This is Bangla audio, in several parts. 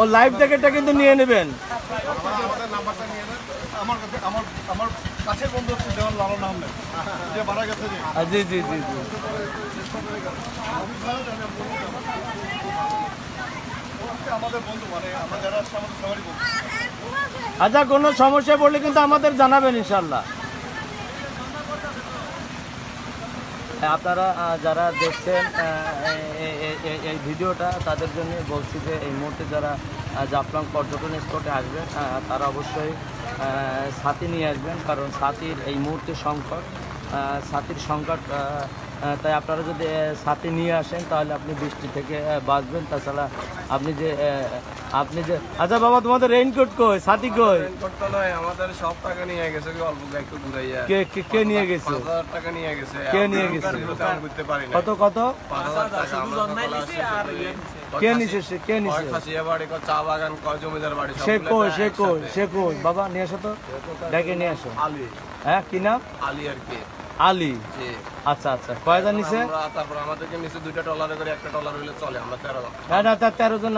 ও লাইফ জ্যাকেটটা কিন্তু নিয়ে নেবেন। জি জি জি জি। আচ্ছা কোনো সমস্যা পড়লে কিন্তু আমাদের জানাবেন ইনশাল্লাহ আপনারা যারা দেখছেন এই ভিডিওটা, তাদের জন্য বলছি যে এই মুহূর্তে যারা জাফলং পর্যটন স্পটে আসবেন তারা অবশ্যই সাথী নিয়ে আসবেন, কারণ সাথীর এই মুহূর্তে সংকট। ছাতির সংকট তাই আপনারা যদি ছাতি নিয়ে আসেন তাহলে আপনি বৃষ্টি থেকে বাঁচবেন। তাছাড়া আপনি যে আপনি যে আচ্ছা বাবা তোমাদের রেইনকোট কই? ছাতি কই? করতে নয় আমাদের সব টাকা নিয়ে গেছে কি অল্প একটু ঘুরাইয়া কে কে- কে নিয়ে গেছে? পাঁচ হাজার টাকা নিয়ে গেছে। কে নিয়ে গেছে? ঘুরতে পারি না কত কত? পাঁচ হাজার টাকা আমরা সকালে আসছি শুধু- কে নিছে সে? কে কয় নিছে খাসিয়া বাড়ি কয় চা বাগান কয় জমিদার বাড়ি সে সে কই সে কই? বাবা নিয়ে আসো তো। ডেকে নিয়ে আসো। আলী। হ্যাঁ কি নাম? আলী আর কি। আলী? আচ্ছা আচ্ছা। নিছে? তারপর আমাদেরকে নিচে দুইটা করে একটা হইলে চলে আমরা তেরো জন। হ্যাঁ না তার তেরো জন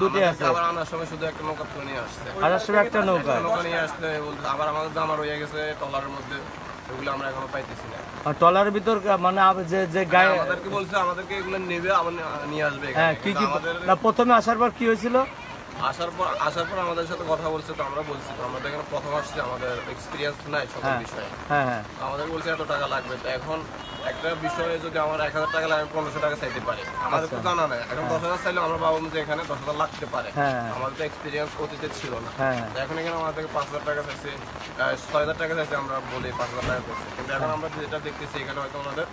দুটোই আছে। আবার আনার সময় শুধু একটা নৌকা তুলে নিয়ে আসছে। সময় একটা নৌকা নৌকা নিয়ে আসতে বলতে আবার আমাদের জামা রয়ে গেছে টলারের মধ্যে ওগুলো আমরা এখনও পাইতেছি না। আর ট্রলারের ভিতর মানে যে যে গায়ে আমাদেরকে বলছে আমাদেরকে এগুলো নেবে আবার নিয়ে আসবে হ্যাঁ কি কি প্রথমে আসার পর কি হয়েছিল? আসার পর আসার পর আমাদের সাথে কথা বলছে তো আমরা বলছি তো আমাদের এখানে প্রথম আসছে আমাদের এক্সপিরিয়েন্স নাই সকল হ্যাঁ। বিষয়ে। হ্যাঁ হ্যাঁ। তো আমাদের বলছে এত টাকা লাগবে তো এখন একটা বিষয়ে যদি আমার এক হাজার টাকা লাগে পনেরোশো টাকা চাইতে পারে। আমাদের তো জানা নাই এখন দশ হাজার চাইলে আমরা ভাবলাম যে এখানে দশ হাজার লাগতে পারে। আচ্ছা। আমাদের তো এক্সপিরিয়েন্স অতীতে ছিল না। এখন এখানে আমাদের পাঁচ হাজার টাকা চাইছে ছয় হাজার টাকা চাইছে আমরা বলি পাঁচ হাজার টাকা চাইছে কিন্তু এখন আমরা যেটা দেখতেছি এখানে হয়তো আমাদের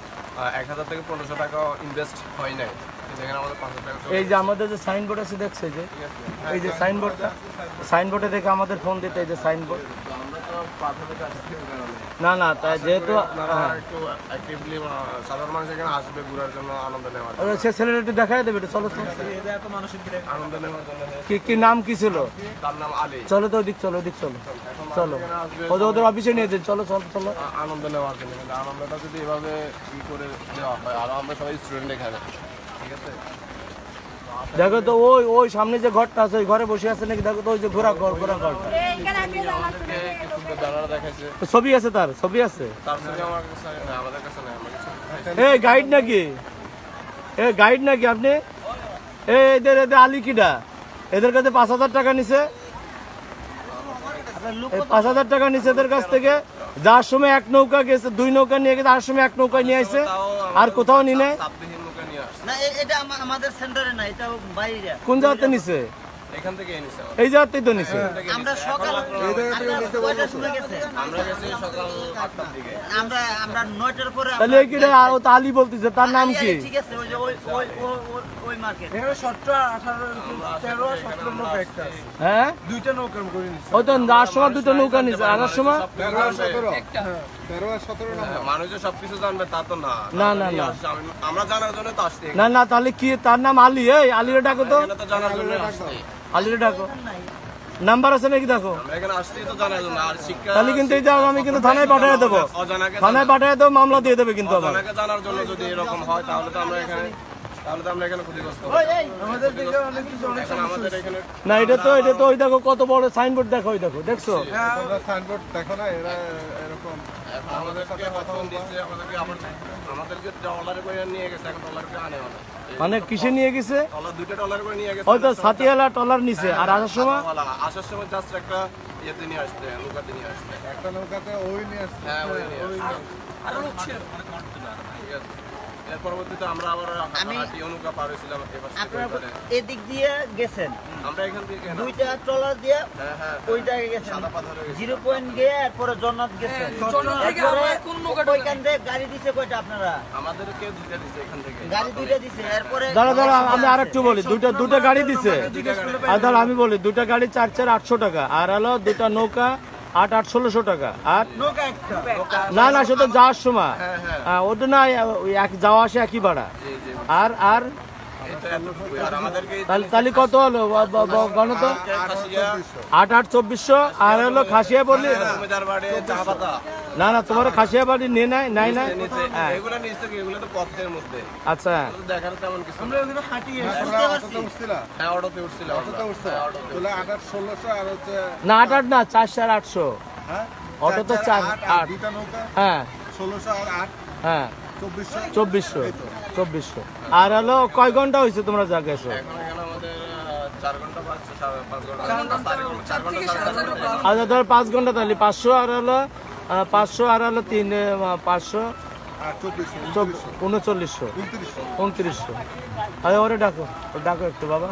এক হাজার থেকে পনেরোশো টাকা ইনভেস্ট হয় নাই। এই যে আমাদের যে সাইনবোর্ড আছে দেখছে যে? এই যে সাইনবোর্ডটা সাইনবোর্ডে দেখে আমাদের ফোন দিতে এই যে সাইনবোর্ড। না না তাই যেহেতু হ্যাঁ। একটু অ্যাক্টিভলি সাধারণ মানুষ এখানে আসবে ঘোরার জন্য আনন্দ নেওয়ার সে ছেলেটা দেখাই দেবে চলো তো। আনন্দ নেওয়ার জন্য কি কি নাম কি ছিল? তার নাম আলী। চলো তো ওদিক চলো ওদিক চলো। চলো। ওদের ওদের অফিসে নিয়ে যান চলো চলো চলো। আনন্দ নেওয়ার জন্য। আনন্দটা যদি এভাবে ই করে দেওয়া হয় আর আমরা সবাই স্টুডেন্ট এখানে। দেখো তো ওই ওই সামনে যে ঘরটা আছে, ওই ঘরে বসে আছে নাকি? দেখো তো ওই যে ঘোরা ঘর, ঘোরা ঘরটা ছবি আছে তার, ছবি আছে। এই গাইড নাকি? এ গাইড নাকি আপনি? এ, এদের এদের আলী কিডা? এদের কাছে পাঁচ হাজার টাকা নিছে। পাঁচ হাজার টাকা নিছে এদের কাছ থেকে। যার সময় এক নৌকা গেছে, দুই নৌকা নিয়ে গেছে আর সময় এক নৌকা নিয়ে আসছে আর কোথাও নিয়ে না এটা আমা- আমাদের সেন্টারে না এটা বাইরে। কোন জায়গাতে নিছে? এখান থেকে এনেছে এই জায়গাতেই তো নিছে? আমরা নিছে। সকাল আমরা কয়টার সময় গেছে? আমরা গেছি সকাল আটটার দিকে। আমরা আমরা নয়টার পরে তাহলে এই কিডা আর ও তো আলী বলতেছে তার নাম কি? ঠিক আছে ওই যে ওই ওই ওই- ওই- ওই মার্কেট হ্যাঁ? দুইটা নৌকার করে নিচ্ছে ওই তো যাওয়ার সময় দুটো নৌকা নিছে আনার সময়? হ্যাঁ না। না, না, না। আসছে, আমি- আমরা জানার জন্য তো আসছি। না না তাহলে কি তার নাম আলী? এই আলিরে ডাকো তো। এখানে জানার জন্য আসছি। ডাকো। নাম্বার আছে নাকি দেখো? আমরা এখানে আসছি তো জানার জন্য। আর শিক্ষা তাহলে কিন্তু এই আমি কিন্তু থানায় পাঠিয়ে দেবো। অজানাকে থানায় পাঠিয়ে দেবো মামলা দিয়ে দেবে কিন্তু জানার জন্য যদি এরকম হয় তাহলে তো আমরা এখানে তাহলে তো আমরা এখানে ক্ষতিগ্রস্ত আমাদের দিকে অনেক কিছু অনেক আমাদের এখানে না এটা তো এটা তো ওই দেখো কত বড় সাইনবোর্ড দেখো ওই দেখো দেখছ? তোমরা সাইনবোর্ড দেখো না এরা এরকম এখন আমাদেরকে প্রথম দিচ্ছে আমাদেরকে আবার আমাদেরকে ডলারে করে নিয়ে গেছে এখন ডলার করে আনে মানে কিসে নিয়ে গেছে? ডলার দুইটা ডলার করে নিয়ে গেছে। ওই তো সাতিয়ালা টলার নিচে আর আসার সময়? আসার সময় জাস্ট একটা ইয়েতে নিয়ে আসতে নৌকাতে নিয়ে আসতে একটা নৌকাতে ওই নিয়ে আসছে। হ্যাঁ ওই আসতে। পরবর্তীতে আমরা আবার হাঁটি নৌকা পার হয়েছিলাম আপনারা এদিক দিয়ে গেছেন। আমরা এখান থেকে দুইটা ট্রলার দিয়ে হ্যাঁ হ্যাঁ ওই জায়গায় গেছেন। সাদা পাথরে গেছি। জিরো পয়েন্ট গিয়ে এরপরে জন্নাত গেছেন। ওইখান থেকে গাড়ি দিছে কয়টা আপনারা? আমাদেরকে দুইটা দিচ্ছে এখান থেকে। গাড়ি দুইটা দিছে। এরপরে দাঁড়া দাঁড়া আমি আর একটু বলি। দুটো দুটো গাড়ি দিছে। আর দাঁড়া আমি বলি দুটো গাড়ি চার চার আটশো টাকা। আর হলো দুটা নৌকা আট আট ষোলোশো টাকা আর না না না তো যাওয়ার সময় হ্যাঁ হ্যাঁ হ্যাঁ, ওটা না ওই এক যাওয়া আসে একই ভাড়া আর আর তাহলে তাহলে কত হলো গণ তো আট আট চব্বিশশো আর হলো খাসিয়া বললি না না তোমার খাসিয়া বাড়ি নিয়ে নাই নাই না? হ্যাঁ। এগুলো নিচ থেকে, এগুলো তো পথের মধ্যে। আচ্ছা। দেখার তেমন কিছু হ্যাঁ, অটোতে অটোতে হ্যাঁ, তাহলে আর হচ্ছে না আট আট না চারশো আর আটশো হ্যাঁ? অটো তো চার, আট। নৌকা? হ্যাঁ। ষোলোশো আর আট? হ্যাঁ। চব্বিশশো চব্বিশশো চব্বিশশো আর হলো কয় ঘণ্টা হয়েছে তোমরা যা গেছো এখন আমাদের আহ, ঘণ্টা পাঁচ ঘণ্টা। চার ঘণ্টা চার ঘণ্টা সাড়ে চার ঘণ্টা। আচ্ছা ধর পাঁচ ঘণ্টা তাহলে। পাঁচশো আর হলো পাঁচশো আর হলো তিন পাঁচশো। উনচল্লিশশো। উনত্রিশশো। উনত্রিশশো। আরে ওরে ডাকো ডাকো একটু বাবা।